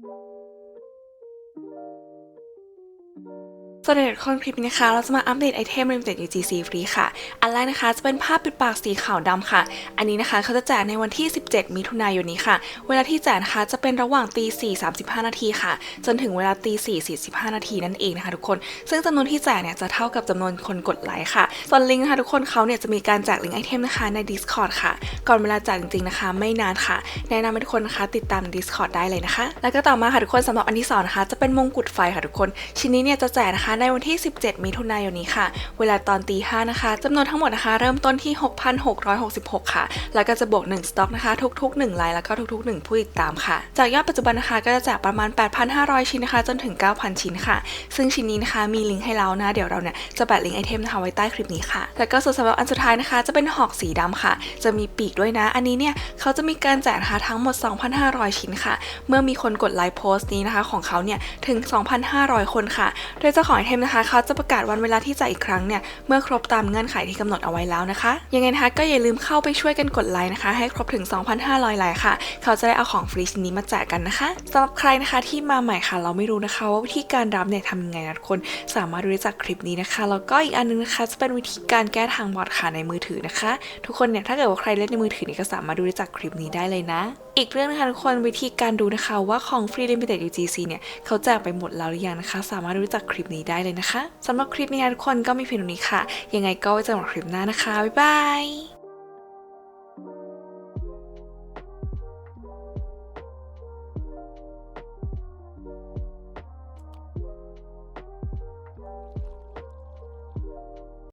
thank you สวัสดีทุกคนคลิปนี้นะคะ เราจะมาอัปเดตไอเทม Limited UGC ฟรีค่ะ อันแรกนะคะจะเป็นภาพปิดปากสีขาวดำค่ะ อันนี้นะคะเขาจะแจกในวันที่ 17 มิถุนายนนี้ค่ะ เวลาที่แจกนะคะจะเป็นระหว่างตี4 35 นาทีค่ะ จนถึงเวลาตี4 45 นาทีนั่นเองนะคะทุกคน ซึ่งจำนวนที่แจกเนี่ยจะเท่ากับจำนวนคนกดไลค์ค่ะ ส่วนลิงก์นะคะทุกคนเขาเนี่ยจะมีการแจกลิงก์ไอเทมนะคะใน Discord ค่ะ ก่อนเวลาแจกจริงๆนะคะ ไม่นานค่ะ แนะนำให้ทุกคนนะคะติดตาม Discord ได้เลยนะคะ แล้วก็ต่อมาค่ะทุกคนสำหรับอันที่สองนะคะจะเป็นมงกุฎไฟค่ะทุกคน ชิ้นนี้เนี่ยจะแจกนะคะในวันที่ 17 มิถุนายนนี้ค่ะ เวลาตอนตีห้านะคะจำนวนทั้งหมดนะคะ เริ่มต้นที่ 6,666 ค่ะ แล้วก็จะบวก 1 สต็อกนะคะ ทุก ๆ 1ไลน์แล้วก็ทุก ๆ 1 ผู้ติดตามค่ะ จากยอดปัจจุบันนะคะก็จะแจกประมาณ 8,500 ชิ้นนะคะ จนถึง 9,000 ชิ้นค่ะ ซึ่งชิ้นนี้นะคะมีลิงก์ให้แล้วนะเดี๋ยวเราเนี่ยจะแปะลิงก์ไอเทมนะคะไว้ใต้คลิปนี้ค่ะ แล้วก็ส่วนสำหรับอันสุดท้ายนะคะจะเป็นหอกสีดำค่ะ จะมีปีกด้วยนะ อันนี้เนี่ยเขาจะมีการแจกนะคะทั้งหมด 2,500 ชิ้นค่ะ เมื่อมีคนกดไลค์โพสต์นี้นะคะของเขาเนี่ยถึง 2,500 คนค่ะ โดยเจ้าของไอเทมนะคะเขาจะประกาศวันเวลาที่จ่ายอีกครั้งเนี่ย เมื่อครบตามเงื่อนไขที่กำหนดเอาไว้แล้วนะคะ ยังไงนะคะก็อย่าลืมเข้าไปช่วยกันกดไลค์นะคะ ให้ครบถึง 2,500ไลค์ค่ะ เขาจะได้เอาของฟรีชิ้นนี้มาแจกกันนะคะสำหรับใครนะคะที่มาใหม่ค่ะ เราไม่รู้นะคะว่าวิธีการรับเนี่ยทำยังไงนะทุกคนสามารถดูได้จากคลิปนี้นะคะแล้วก็อีกอันนึงนะคะจะเป็นวิธีการแก้ทางบอทค่ะในมือถือนะคะ ทุกคนเนี่ยถ้าเกิดว่าใครเล่นในมือถือนี่ก็สามารถดูได้จากคลิปนี้ได้เลยนะ อีกเรื่องนะคะทุกคนวิธีการดูนะคะว่าของ Free Limited UGC เนี่ยเขาแจกไปหมดแล้วหรือยังนะคะ สามารถรู้จักคลิปนี้ได้เลยนะคะสำหรับคลิปนี้นะทุกคนก็มีเพียงเท่านี้ค่ะ ยังไงก็ไว้เจอกันคลิปหน้านะคะ บ๊ายบาย